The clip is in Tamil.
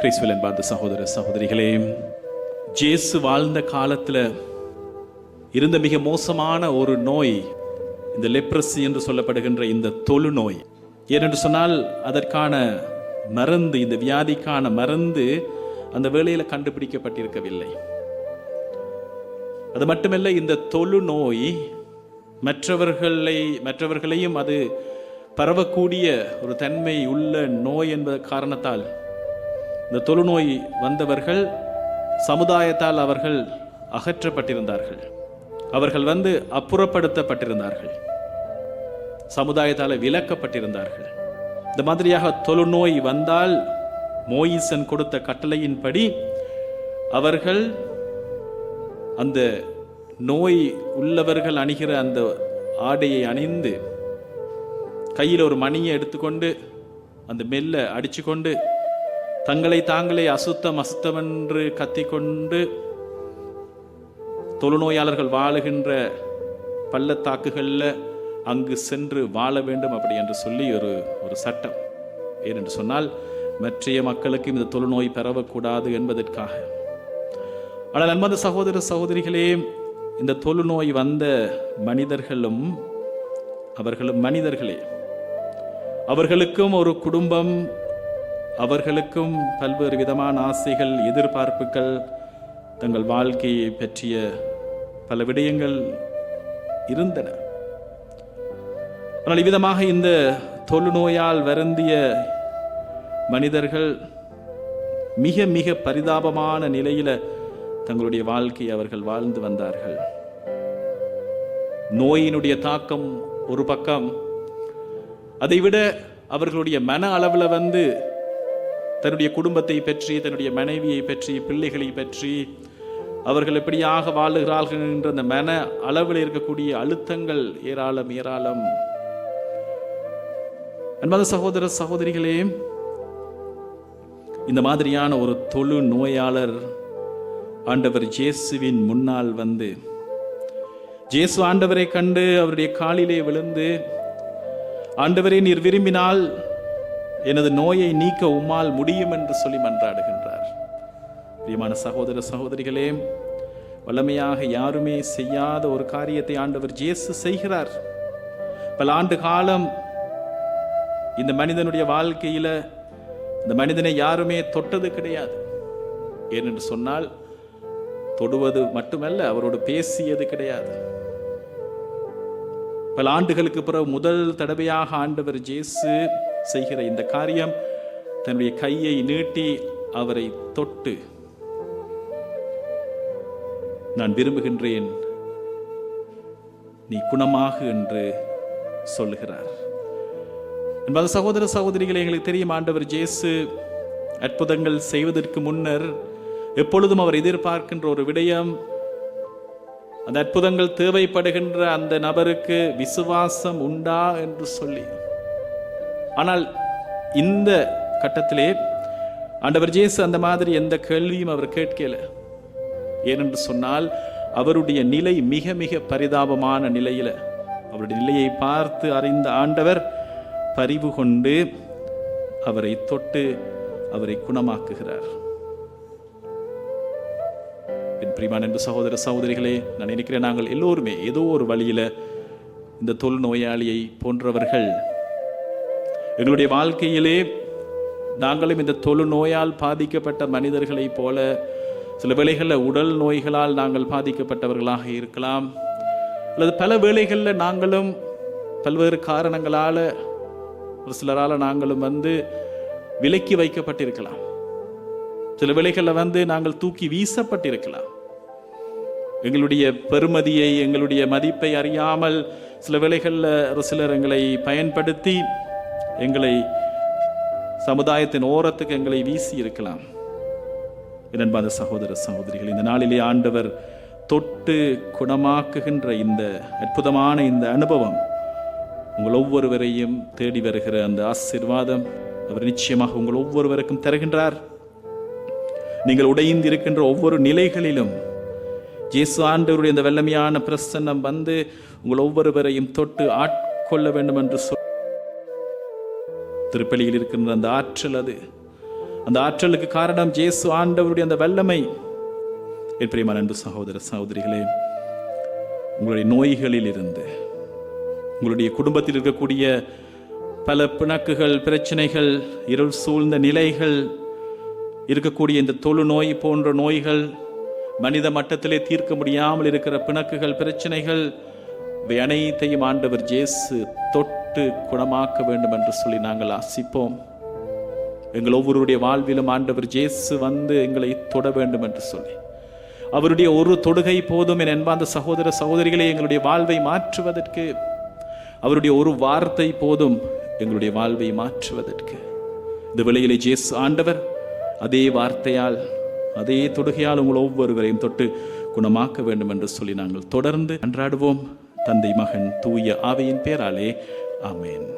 கிறிஸ்துவில் அன்பார்ந்த சகோதர சகோதரிகளே ஜேசு வாழ்ந்த காலத்தில் இருந்த மிக மோசமான ஒரு நோய் இந்த லெப்ரஸி என்று சொல்லப்படுகின்ற இந்த தொழு நோய் ஏனென்று சொன்னால் அதற்கான மருந்து இந்த வியாதிக்கான மருந்து அந்த வேளையில் கண்டுபிடிக்கப்பட்டிருக்கவில்லை. அது மட்டுமல்ல இந்த தொழு நோய் மற்றவர்களை மற்றவர்களையும் அது பரவக்கூடிய ஒரு தன்மை உள்ள நோய் என்பது காரணத்தால் இந்த தொழுநோய் வந்தவர்கள் சமுதாயத்தால் அவர்கள் அகற்றப்பட்டிருந்தார்கள். அவர்கள் வந்து அப்புறப்படுத்தப்பட்டிருந்தார்கள். சமுதாயத்தால் விலக்கப்பட்டிருந்தார்கள். இந்த மாதிரியாக தொழுநோய் வந்தால் மோயிசன் கொடுத்த கட்டளையின்படி அவர்கள் அந்த நோய் உள்ளவர்கள் அணிகிற அந்த ஆடையை அணிந்து கையில் ஒரு மணியை எடுத்துக்கொண்டு அந்த மெல்ல அடிச்சுக்கொண்டு தங்களை தாங்களே அசுத்தம் அசுத்தம் என்று கத்திக்கொண்டு தொழுநோயாளர்கள் வாழுகின்ற பள்ளத்தாக்குகளில் அங்கு சென்று வாழ வேண்டும் அப்படி என்று சொல்லி ஒரு ஒரு சட்டம். ஏனென்று சொன்னால் மற்றைய மக்களுக்கும் இந்த தொழுநோய் பரவக்கூடாது என்பதற்காக. ஆனால் அன்பந்த சகோதர சகோதரிகளே இந்த தொழுநோய் வந்த மனிதர்களும் அவர்களும் மனிதர்களே. அவர்களுக்கும் ஒரு குடும்பம் அவர்களுக்கும் பல்வேறு விதமான ஆசைகள் எதிர்பார்ப்புகள் தங்கள் வாழ்க்கையை பற்றிய பல விடயங்கள் இருந்தன. ஆனால் இவ்விதமாக இந்த தொழுநோயால் வருந்திய மனிதர்கள் மிக மிக பரிதாபமான நிலையில தங்களுடைய வாழ்க்கையை அவர்கள் வாழ்ந்து வந்தார்கள். நோயினுடைய தாக்கம் ஒரு பக்கம். அதைவிட அவர்களுடைய மன அளவில் வந்து தன்னுடைய குடும்பத்தை பற்றி தன்னுடைய மனைவியை பற்றி பிள்ளைகளை பற்றி அவர்கள் எப்படியாக வாழுகிறார்கள் என்ற அந்த மன அளவில் இருக்கக்கூடிய அழுத்தங்கள் ஏராளம் ஏராளம். அன்பாத சகோதர சகோதரிகளே இந்த மாதிரியான ஒரு தொழு நோயாளர் ஆண்டவர் ஜேசுவின் முன்னால் வந்து ஜேசு ஆண்டவரை கண்டு அவருடைய காலிலே விழுந்து ஆண்டவரே நீர் விரும்பினால் எனது நோயை நீக்க உம்மால் முடியும் என்று சொல்லி மன்றாடுகின்றார். பிரியமான சகோதர சகோதரிகளே வல்லமையாக யாருமே செய்யாத ஒரு காரியத்தை ஆண்டவர் ஜேசு செய்கிறார். பல ஆண்டு காலம் இந்த மனிதனுடைய வாழ்க்கையில இந்த மனிதனை யாருமே தொட்டது கிடையாது. ஏனென்று சொன்னால் தொடுவது மட்டுமல்ல அவரோடு பேசியது கிடையாது. பல ஆண்டுகளுக்கு பிறகு முதல் தடவையாக ஆண்டவர் ஜேசு செய்கிற இந்த காரியம் தன்னுடைய கையை நீட்டி அவரை தொட்டு நான் விரும்புகின்றேன் நீ குணமாகு என்று சொல்லுகிறார். என்பது சகோதர சகோதரிகளை எங்களுக்கு தெரியும் ஆண்டவர் ஜேசு அற்புதங்கள் செய்வதற்கு முன்னர் எப்பொழுதும் அவர் எதிர்பார்க்கின்ற ஒரு விடயம் அந்த அற்புதங்கள் தேவைப்படுகின்ற அந்த நபருக்கு விசுவாசம் உண்டா என்று சொல்லி ஆனால் இந்த கட்டத்திலே ஆண்டவர் ஜேசு அந்த மாதிரி எந்த கேள்வியும் அவர் கேட்கல. ஏனென்று சொன்னால் அவருடைய நிலை மிக மிக பரிதாபமான நிலையில அவருடைய நிலையை பார்த்து அறிந்த ஆண்டவர் பரிவு கொண்டு அவரை தொட்டு அவரை குணமாக்குகிறார். என் பிரிமான் என்று சகோதர சகோதரிகளே நான் நினைக்கிறேன் நாங்கள் எல்லோருமே ஏதோ ஒரு வழியில இந்த தொல் நோயாளியை போன்றவர்கள் எங்களுடைய வாழ்க்கையிலே நாங்களும் இந்த தொழு நோயால் பாதிக்கப்பட்ட மனிதர்களைப் போல சில வேளைகளில் உடல் நோய்களால் நாங்கள் பாதிக்கப்பட்டவர்களாக இருக்கலாம். அல்லது பல வேளைகளில் நாங்களும் பல்வேறு காரணங்களால் ஒரு சிலரால் நாங்களும் வந்து விலக்கி வைக்கப்பட்டிருக்கலாம். சில வேளைகளில் வந்து நாங்கள் தூக்கி வீசப்பட்டிருக்கலாம். எங்களுடைய பெருமதியை எங்களுடைய மதிப்பை அறியாமல் சில வேளைகளில் ஒரு சிலர் எங்களை பயன்படுத்தி எங்களை சமுதாயத்தின் ஓரத்துக்கு எங்களை வீசி இருக்கலாம். இரண்டாவது சகோதர சகோதரிகள் இந்த நாளிலே ஆண்டவர் தொட்டு குணமாக்குகின்ற இந்த அற்புதமான இந்த அனுபவம் உங்கள் ஒவ்வொருவரையும் தேடி வருகிற அந்த ஆசீர்வாதம் அவர் நிச்சயமாக உங்கள் ஒவ்வொருவருக்கும் தருகின்றார். நீங்கள் உடைந்து இருக்கின்ற ஒவ்வொரு நிலைகளிலும் இயேசு ஆண்டவருடைய இந்த வெள்ளமையான பிரசன்னம் வந்து உங்கள் ஒவ்வொருவரையும் தொட்டு ஆட்கொள்ள வேண்டும் என்று சொல் திருப்பலியில் இருக்கின்ற அந்த ஆற்றல் அது. அந்த ஆற்றலுக்கு காரணம் ஜேசு ஆண்டவருடைய அந்த வல்லமை. என் பிரியமான அன்பு சகோதர சகோதரிகளே உங்களுடைய நோய்களில் இருந்து உங்களுடைய குடும்பத்தில் இருக்கக்கூடிய பல பிணக்குகள் பிரச்சனைகள் இருள் சூழ்ந்த நிலைகள் இருக்கக்கூடிய இந்த தொழு நோய் போன்ற நோய்கள் மனித மட்டத்திலே தீர்க்க முடியாமல் இருக்கிற பிணக்குகள் பிரச்சனைகள் இவை அனைத்தையும் ஆண்டவர் ஜேசு தொட்டு குணமாக்க வேண்டும் என்று சொல்லி நாங்கள் ஆசிப்போம். எங்கள் ஒவ்வொருடைய வாழ்விலும் ஆண்டவர் ஜேசு வந்து எங்களை தொட வேண்டும் என்று சொல்லி. அவருடைய ஒரு தொடுகை போதும் என் அன்பார்ந்த சகோதர சகோதரிகளே எங்களுடைய வாழ்வை மாற்றுவதற்கு. அவருடைய ஒரு வார்த்தை போதும் எங்களுடைய வாழ்வை மாற்றுவதற்கு. இந்த வேளையிலே ஜேசு ஆண்டவர் அதே வார்த்தையால் அதே தொடுகையால் உங்கள் ஒவ்வொருவரையும் தொட்டு குணமாக்க வேண்டும் என்று சொல்லி நாங்கள் தொடர்ந்து அன்றாடுவோம். தந்தை மகன் தூய ஆவையின் பேராலே அமேன்